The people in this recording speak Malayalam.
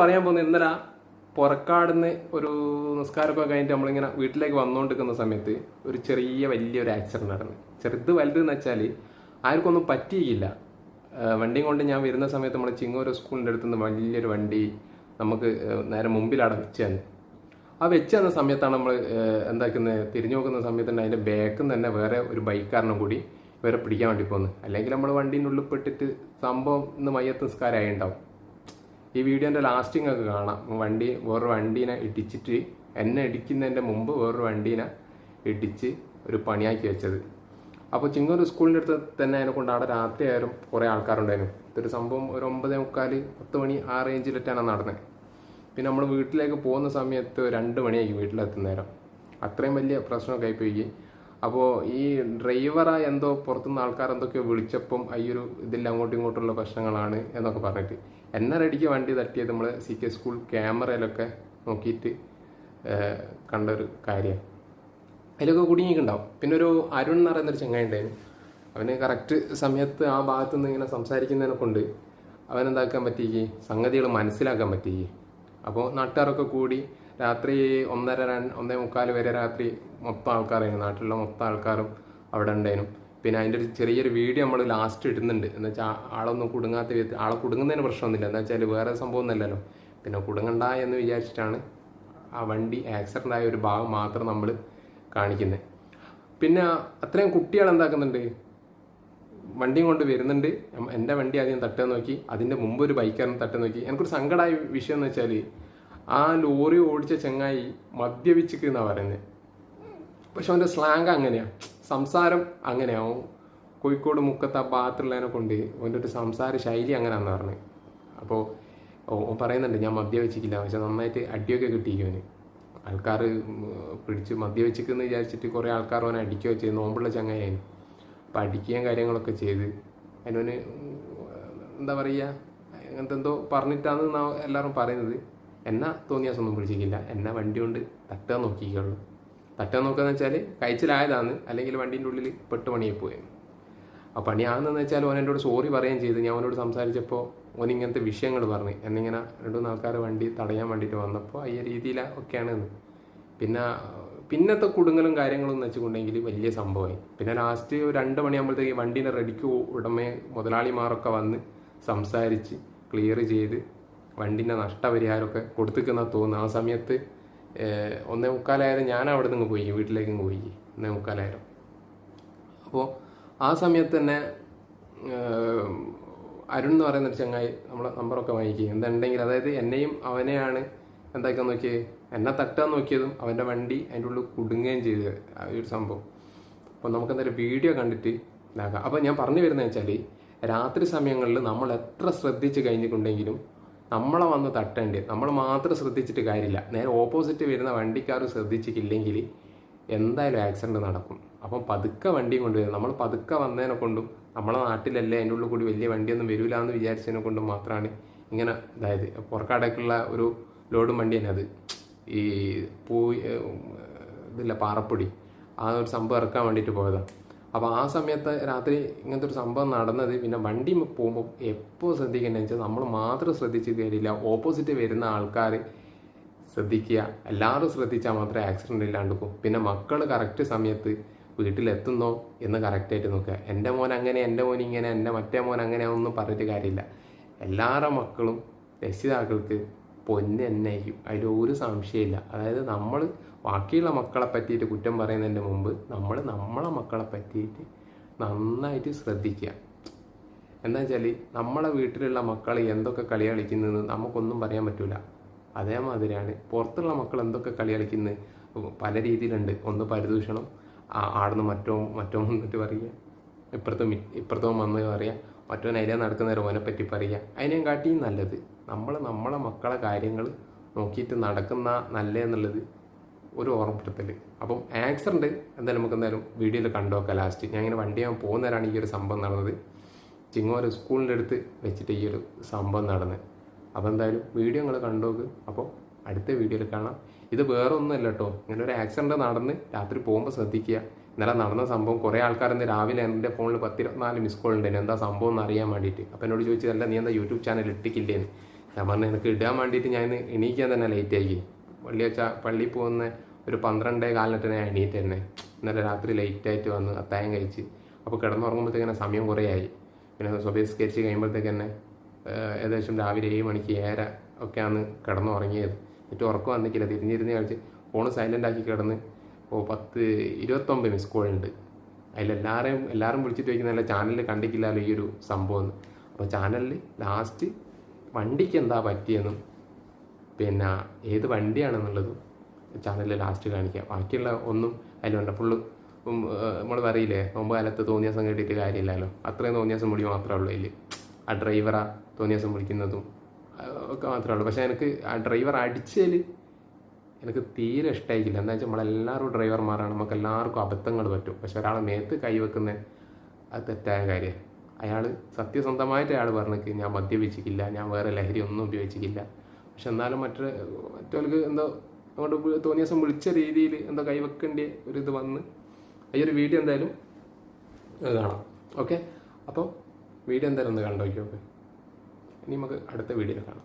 പറയാൻ പോകുന്നത് ഇന്നലെ പുറക്കാടുന്ന് ഒരു നിസ്കാരമൊക്കെ കഴിഞ്ഞിട്ട് നമ്മളിങ്ങനെ വീട്ടിലേക്ക് വന്നുകൊണ്ടിരിക്കുന്ന സമയത്ത് ഒരു ചെറിയ വലിയൊരു ആക്സിഡന്റ് നടന്നു. ചെറുത് വലുത് എന്ന് വെച്ചാൽ ആർക്കൊന്നും പറ്റിയില്ല. വണ്ടിയും കൊണ്ട് ഞാൻ വരുന്ന സമയത്ത് നമ്മൾ ചിങ്ങൂർ സ്കൂളിന്റെ അടുത്ത് നിന്ന് വലിയൊരു വണ്ടി നമുക്ക് നേരെ മുമ്പിലാണ് വെച്ചാണ് ആ വെച്ച് തന്ന സമയത്താണ് നമ്മൾ എന്താക്കുന്നത് തിരിഞ്ഞു നോക്കുന്ന സമയത്ത് തന്നെ അതിന്റെ ബാക്കിൽ നിന്ന് തന്നെ വേറെ ഒരു ബൈക്കാരനും കൂടി വേറെ പിടിക്കാൻ വേണ്ടി പോകുന്നു അല്ലെങ്കിൽ നമ്മൾ വണ്ടീന്റെ ഉള്ളിൽ പെട്ടിട്ട് സംഭവം ഇന്ന് മയ്യത്ത് നിസ്കാരമായി ഉണ്ടാവും ഈ വീഡിയോന്റെ ലാസ്റ്റിംഗ് ഒക്കെ കാണാം. വണ്ടി വേറൊരു വണ്ടീനെ ഇടിച്ചിട്ട് എന്നെ ഇടിക്കുന്നതിന്റെ മുമ്പ് വേറൊരു വണ്ടീനെ ഇടിച്ച് ഒരു പണിയാക്കി വെച്ചത്. അപ്പോൾ ചിങ്ങൂർ സ്കൂളിന്റെ അടുത്ത് തന്നെ അതിനെ കൊണ്ട് അവിടെ രാത്രി ആയാലും കുറേ ആൾക്കാരുണ്ടായിരുന്നു. ഇതൊരു സംഭവം ഒരു ഒമ്പതേ മുക്കാൽ പത്ത് മണി ആ റേഞ്ചിലിട്ടാണ് നടന്നത് പിന്നെ നമ്മൾ വീട്ടിലേക്ക് പോകുന്ന സമയത്ത് രണ്ട് മണിയായി വീട്ടിലെത്തുന്ന നേരം. അത്രയും വലിയ പ്രശ്നമൊക്കെ ആയിപ്പോയി അപ്പോൾ ഈ ഡ്രൈവറായ എന്തോ പുറത്തുനിന്ന് ആൾക്കാരെന്തൊക്കെയോ വിളിച്ചപ്പം വിളിച്ചപ്പം അയ്യൊരു ഇതിൽ അങ്ങോട്ടും ഇങ്ങോട്ടുള്ള പ്രശ്നങ്ങളാണ് എന്നൊക്കെ പറഞ്ഞിട്ട്. എന്നെ റെഡിക്ക് വണ്ടി തട്ടിയത് നമ്മൾ സി കെ സ്കൂൾ ക്യാമറയിലൊക്കെ നോക്കിയിട്ട് കണ്ടൊരു കാര്യം അതിലൊക്കെ കുടുങ്ങിയിട്ടുണ്ടാവും. പിന്നെ ഒരു അരുൺ എന്ന് പറയുന്നൊരു ചങ്ങായി ഉണ്ടായിരുന്നു. അവന് കറക്റ്റ് സമയത്ത് ആ ഭാഗത്ത് നിന്ന് ഇങ്ങനെ സംസാരിക്കുന്നതിനെ കൊണ്ട് അവനെന്താക്കാൻ പറ്റിയേ സംഗതികൾ മനസ്സിലാക്കാൻ പറ്റിയേ അപ്പോൾ നാട്ടുകാരൊക്കെ കൂടി രാത്രി ഒന്നര രണ്ട് ഒന്നേ മുക്കാൽ വരെ രാത്രി മൊത്തം ആൾക്കാരായിരുന്നു. നാട്ടിലുള്ള മൊത്തം ആൾക്കാരും അവിടെ ഉണ്ടായിരുന്നു. പിന്നെ അതിന്റെ ഒരു ചെറിയൊരു വീഡിയോ നമ്മൾ ലാസ്റ്റ് ഇടുന്നുണ്ട്. എന്ന് വെച്ചാൽ ആളൊന്നും കുടുങ്ങാത്ത വിധത്തിൽ ആളെ കുടുങ്ങുന്നതിന് പ്രശ്നമൊന്നുമില്ല. എന്ന് വെച്ചാൽ വേറെ സംഭവം ഒന്നുമല്ലല്ലോ പിന്നെ കുടുങ്ങണ്ട എന്ന് വിചാരിച്ചിട്ടാണ് ആ വണ്ടി ആക്സിഡന്റ് ആയ ഒരു ഭാഗം മാത്രം നമ്മൾ കാണിക്കുന്നത് പിന്നെ അത്രയും കുട്ടികൾ എന്താക്കുന്നുണ്ട്? വണ്ടിയും കൊണ്ട് വരുന്നുണ്ട്. എന്റെ വണ്ടി ആദ്യം തട്ടേ നോക്കി. അതിന്റെ മുമ്പ് ഒരു ബൈക്കാരൻ തട്ടേ നോക്കി. എനിക്കൊരു സങ്കടമായ വിഷയം എന്ന് വെച്ചാൽ ആ ലോറി ഓടിച്ച ചെങ്ങായി എന്നാണ് പറയുന്നത് പക്ഷെ അവന്റെ സ്ലാങ് അങ്ങനെയാണ് സംസാരം അങ്ങനെയാവും. കോഴിക്കോട് മുക്കത്ത് ആ ഭാഗത്തുള്ളതിനെ കൊണ്ട് അവന്റെ ഒരു സംസാര ശൈലി അങ്ങനെയാണെന്ന് പറഞ്ഞത് അപ്പോൾ ഓ പറയുന്നുണ്ട് ഞാൻ മദ്യവെച്ചിട്ടില്ല പക്ഷെ നന്നായിട്ട് അടിയൊക്കെ കിട്ടിയിരിക്കും ആൾക്കാർ പിടിച്ച് മദ്യവെച്ചിക്കെന്ന് വിചാരിച്ചിട്ട് കുറേ ആൾക്കാർ അവനെ അടിക്കുകയോ ചെയ്ത് നോമ്പുള്ള ചങ്ങായിരുന്നു അപ്പോൾ അടിക്കുകയും കാര്യങ്ങളൊക്കെ ചെയ്ത് അതിനവന് എന്താ പറയുക അങ്ങനത്തെ എന്തോ പറഞ്ഞിട്ടാണ് എല്ലാവരും പറയുന്നത്. എന്നെ തോന്നിയാസൊന്നും പിടിച്ചിട്ടില്ല എന്നെ വണ്ടി കൊണ്ട് തട്ടാൻ നോക്കിക്കുള്ളൂ തട്ടാൻ നോക്കുകയെന്ന് വെച്ചാൽ കഴിച്ചിലായതാണ് അല്ലെങ്കിൽ വണ്ടീന്റെ ഉള്ളിൽ പെട്ട് പണിയായി പോയി ആ പണിയാണെന്ന് വെച്ചാൽ ഓൻ എന്നോട് സോറി പറയുകയും ചെയ്തു. ഞാൻ അവനോട് സംസാരിച്ചപ്പോൾ ഓൻ ഇങ്ങനത്തെ വിഷയങ്ങൾ പറഞ്ഞു. എന്നിങ്ങനെ രണ്ടു മൂന്ന് ആൾക്കാർ വണ്ടി തടയാൻ വേണ്ടിയിട്ട് വന്നപ്പോൾ ഈ രീതിയിൽ ഒക്കെയാണ് എന്ന്. പിന്നെ പിന്നത്തെ കുടുങ്ങലും കാര്യങ്ങളും എന്ന് വെച്ചിട്ടുണ്ടെങ്കിൽ വലിയ സംഭവമായി. പിന്നെ ലാസ്റ്റ് ഒരു രണ്ട് മണിയാകുമ്പോഴത്തേക്ക് വണ്ടീന്റെ റെഡിക്ക് ഉടമയെ മുതലാളിമാരൊക്കെ വന്ന് സംസാരിച്ച് ക്ലിയർ ചെയ്ത് വണ്ടീന്റെ നഷ്ടപരിഹാരമൊക്കെ കൊടുത്തിക്കുന്ന തോന്നുന്നു. ആ സമയത്ത് ഒന്നേ മുക്കാലായിരം ഞാൻ അവിടെ നിന്ന് പോയി വീട്ടിലേക്ക് പോയി ഒന്നേ മുക്കാലായിരം അപ്പോൾ ആ സമയത്ത് തന്നെ അരുൺ എന്ന് പറയുന്ന ഒരു ചങ്ങായി നമ്മളെ നമ്പറൊക്കെ വാങ്ങിക്കുകയും എന്തുണ്ടെങ്കിൽ അതായത് എന്നെയും അവനെയാണ് എന്താക്കാൻ നോക്കിയത് എന്നെ തട്ടാൻ നോക്കിയതും അവന്റെ വണ്ടി അതിന്റെ ഉള്ളിൽ കുടുങ്ങുകയും ചെയ്തത് ആ ഒരു സംഭവം. അപ്പോൾ നമുക്ക് എന്തായാലും വീഡിയോ കണ്ടിട്ട് ഇതാക്കാം. അപ്പോൾ ഞാൻ പറഞ്ഞു വരുന്നത് വെച്ചാൽ രാത്രി സമയങ്ങളിൽ നമ്മൾ എത്ര ശ്രദ്ധിച്ച് കഴിഞ്ഞിട്ടുണ്ടെങ്കിലും നമ്മളെ വന്ന് തട്ടേണ്ടി. നമ്മൾ മാത്രം ശ്രദ്ധിച്ചിട്ട് കാര്യമില്ല. നേരെ ഓപ്പോസിറ്റ് വരുന്ന വണ്ടിക്കാർ ശ്രദ്ധിച്ചിട്ടില്ലെങ്കിൽ എന്തായാലും ആക്സിഡന്റ് നടക്കും. അപ്പം പതുക്കെ വണ്ടിയും കൊണ്ടുവരും. നമ്മൾ പതുക്കെ വന്നതിനെ കൊണ്ടും നമ്മളെ നാട്ടിലല്ലേ അതിന്റെ ഉള്ളിൽ കൂടി വലിയ വണ്ടിയൊന്നും വരില്ല എന്ന് വിചാരിച്ചതിനെ കൊണ്ടും മാത്രമാണ് ഇങ്ങനെ അതായത് പുറക്കാടേക്കുള്ള ഒരു ലോഡും വണ്ടി തന്നെ അത്. ഈ പൂ ഇതില്ല പാറപ്പൊടി. ആ ഒരു സംഭവം ഇറക്കാൻ വേണ്ടിയിട്ട് പോയതാണ് അപ്പോൾ ആ സമയത്ത് രാത്രി ഇങ്ങനത്തെ ഒരു സംഭവം നടന്നത് പിന്നെ വണ്ടി പോകുമ്പോൾ എപ്പോൾ ശ്രദ്ധിക്കേണ്ടതെന്ന് വെച്ചാൽ നമ്മൾ മാത്രം ശ്രദ്ധിച്ച് കയറിയില്ല ഓപ്പോസിറ്റ് വരുന്ന ആൾക്കാർ ശ്രദ്ധിക്കുക. എല്ലാവരും ശ്രദ്ധിച്ചാൽ മാത്രമേ ആക്സിഡന്റ് ഇല്ലാണ്ട് പോകും പിന്നെ മക്കൾ കറക്റ്റ് സമയത്ത് വീട്ടിലെത്തുന്നോ എന്ന് കറക്റ്റായിട്ട് നോക്കുക. എന്റെ മോൻ അങ്ങനെ എന്റെ മോൻ ഇങ്ങനെ എന്റെ മറ്റേ മോൻ അങ്ങനെ ഒന്നും പറഞ്ഞിട്ട് കാര്യമില്ല. എല്ലാവരുടെ മക്കളും രക്ഷിതാക്കൾക്ക് പൊന്ന് തന്നെ ആയിരിക്കും അതിൽ ഒരു സംശയമില്ല. അതായത് നമ്മൾ ബാക്കിയുള്ള മക്കളെ പറ്റിയിട്ട് കുറ്റം പറയുന്നതിന്റെ മുമ്പ് നമ്മൾ നമ്മളെ മക്കളെ പറ്റിയിട്ട് നന്നായിട്ട് ശ്രദ്ധിക്കുക. എന്താ വെച്ചാൽ നമ്മളെ വീട്ടിലുള്ള മക്കൾ എന്തൊക്കെ കളി കളിക്കുന്നത് നമുക്കൊന്നും പറയാൻ പറ്റില്ല അതേമാതിരിയാണ് പുറത്തുള്ള മക്കൾ എന്തൊക്കെ കളി കളിക്കുന്നത് പല രീതിയിലുണ്ട്. ഒന്ന് പരിദൂഷണം ആടുന്ന് മറ്റോ മറ്റോ വന്നിട്ട് പറയുക ഇപ്പുറത്തും ഇപ്പുറത്തോ വന്ന് പറയുക മറ്റോ അതിലെ നടക്കുന്ന പറ്റി പറയുക അതിനെ കാട്ടിയും നല്ലത് നമ്മൾ നമ്മളെ മക്കളെ കാര്യങ്ങൾ നോക്കിയിട്ട് നടക്കുന്ന നല്ലതെന്നുള്ളത് ഒരു ഓർമ്മപ്പെടുത്തൽ അപ്പം ആക്സിഡന്റ് എന്തായാലും നമുക്ക് എന്തായാലും വീഡിയോയിൽ കണ്ടുനോക്കാം ലാസ്റ്റ് ഞാൻ ഇങ്ങനെ വണ്ടി ഞാൻ പോകുന്നവരാണ് ഈ ഒരു സംഭവം നടന്നത്. ചിങ്ങോര സ്കൂളിന്റെ അടുത്ത് വെച്ചിട്ട് ഈ ഒരു സംഭവം നടന്നത് അപ്പോൾ എന്തായാലും വീഡിയോ നിങ്ങൾ കണ്ടോക്ക് അപ്പോൾ അടുത്ത വീഡിയോയിൽ കാണാം. ഇത് വേറെ ഒന്നുമല്ല കേട്ടോ ഇങ്ങനെ ഒരു ആക്സിഡന്റ് നടന്ന് രാത്രി പോകുമ്പോൾ ശ്രദ്ധിക്കുക. ഇന്നലെ നടന്ന സംഭവം കുറേ ആൾക്കാർ ഇന്ന് രാവിലെ എന്റെ ഫോണിൽ പത്തിരുപത്തിനാല് മിസ് കോൾ ഉണ്ടായിരുന്നു എന്താ സംഭവം എന്ന് അറിയാൻ വേണ്ടിയിട്ട്. അപ്പോൾ എന്നോട് ചോദിച്ചതല്ല നീ എന്താ യൂട്യൂബ് ചാനൽ ഇട്ടിക്കില്ലേന്ന്? ഞാൻ പറഞ്ഞു എനിക്ക് ഇടാൻ വേണ്ടിയിട്ട് ഞാൻ എണീക്കാൻ തന്നെ ലേറ്റ് ആയി. വെച്ചാൽ പള്ളിയിൽ പോകുന്ന ഒരു പന്ത്രണ്ടേ കാലിനിട്ട് ഞാൻ എണീറ്റ് തന്നെ. ഇന്നലെ രാത്രി ലേറ്റായിട്ട് വന്ന് അത്തായം കഴിച്ച്. അപ്പോൾ കിടന്നുറങ്ങുമ്പോഴത്തേക്കന്നെ സമയം കുറേ ആയി. പിന്നെ സ്വഭേസ്കരിച്ച് കഴിയുമ്പോഴത്തേക്ക് തന്നെ ഏകദേശം രാവിലെ ഏഴ് മണിക്ക് ഏഴര ഒക്കെയാണ് കിടന്നുറങ്ങിയത്. എന്നിട്ട് ഉറക്കം വന്നിക്കില്ല തിരിഞ്ഞിരുന്ന് കഴിച്ച് ഫോൺ സൈലന്റ് ആക്കി കിടന്ന് ഓ പത്ത് ഇരുപത്തൊമ്പത് മിസ് ഉണ്ട് അതിലെല്ലാവരെയും എല്ലാവരും വിളിച്ചിട്ട് ചോദിക്കുന്നതല്ല ചാനലിൽ കണ്ടിട്ടില്ലല്ലോ ഈ ഒരു സംഭവം. അപ്പോൾ ചാനലിൽ ലാസ്റ്റ് വണ്ടിക്ക് എന്താ പറ്റിയെന്നും പിന്നെ ഏത് വണ്ടിയാണെന്നുള്ളതും ചാനലിൽ ലാസ്റ്റ് കാണിക്കുക ബാക്കിയുള്ള ഒന്നും അതിലുണ്ട് ഫുള്ള് നമ്മൾ പറയില്ലേ മുമ്പ് കാലത്ത് തോന്നിയാസം കേട്ടിട്ട് കാര്യമില്ലല്ലോ. അത്രയും തോന്നിയാസം മുടി മാത്രമേ ഉള്ളൂ അതിൽ ആ ഡ്രൈവറാ തോന്നിയാസം വിളിക്കുന്നതും ഒക്കെ മാത്രമേ ഉള്ളൂ. പക്ഷേ എനിക്ക് ആ ഡ്രൈവർ അടിച്ചതിൽ എനിക്ക് തീരെ ഇഷ്ടമായിക്കില്ല എന്താ വെച്ചാൽ നമ്മളെല്ലാവരും ഡ്രൈവർമാരാണ്. നമുക്ക് എല്ലാവർക്കും അബദ്ധങ്ങൾ പറ്റും. പക്ഷെ ഒരാളെ മേത്ത് കൈവെക്കുന്ന അത് തെറ്റായ കാര്യമാണ് അയാൾ സത്യസന്ധമായിട്ട് അയാൾ പറഞ്ഞിട്ട് ഞാൻ മദ്യപിച്ചിട്ടില്ല ഞാൻ വേറെ ലഹരി ഒന്നും ഉപയോഗിച്ചിട്ടില്ല. പക്ഷെ എന്നാലും മറ്റൊരു മറ്റവർക്ക് എന്തോ അങ്ങോട്ട് തോന്നിയ ദിവസം വിളിച്ച രീതിയിൽ എന്തോ കൈവെക്കേണ്ട ഒരു ഇത് വന്ന് ഈ ഒരു വീഡിയോ എന്തായാലും കാണാം. ഓക്കെ? അപ്പോൾ വീഡിയോ എന്തായാലും ഒന്ന് കണ്ടു ഇനി നമുക്ക് അടുത്ത വീഡിയോ കാണാം.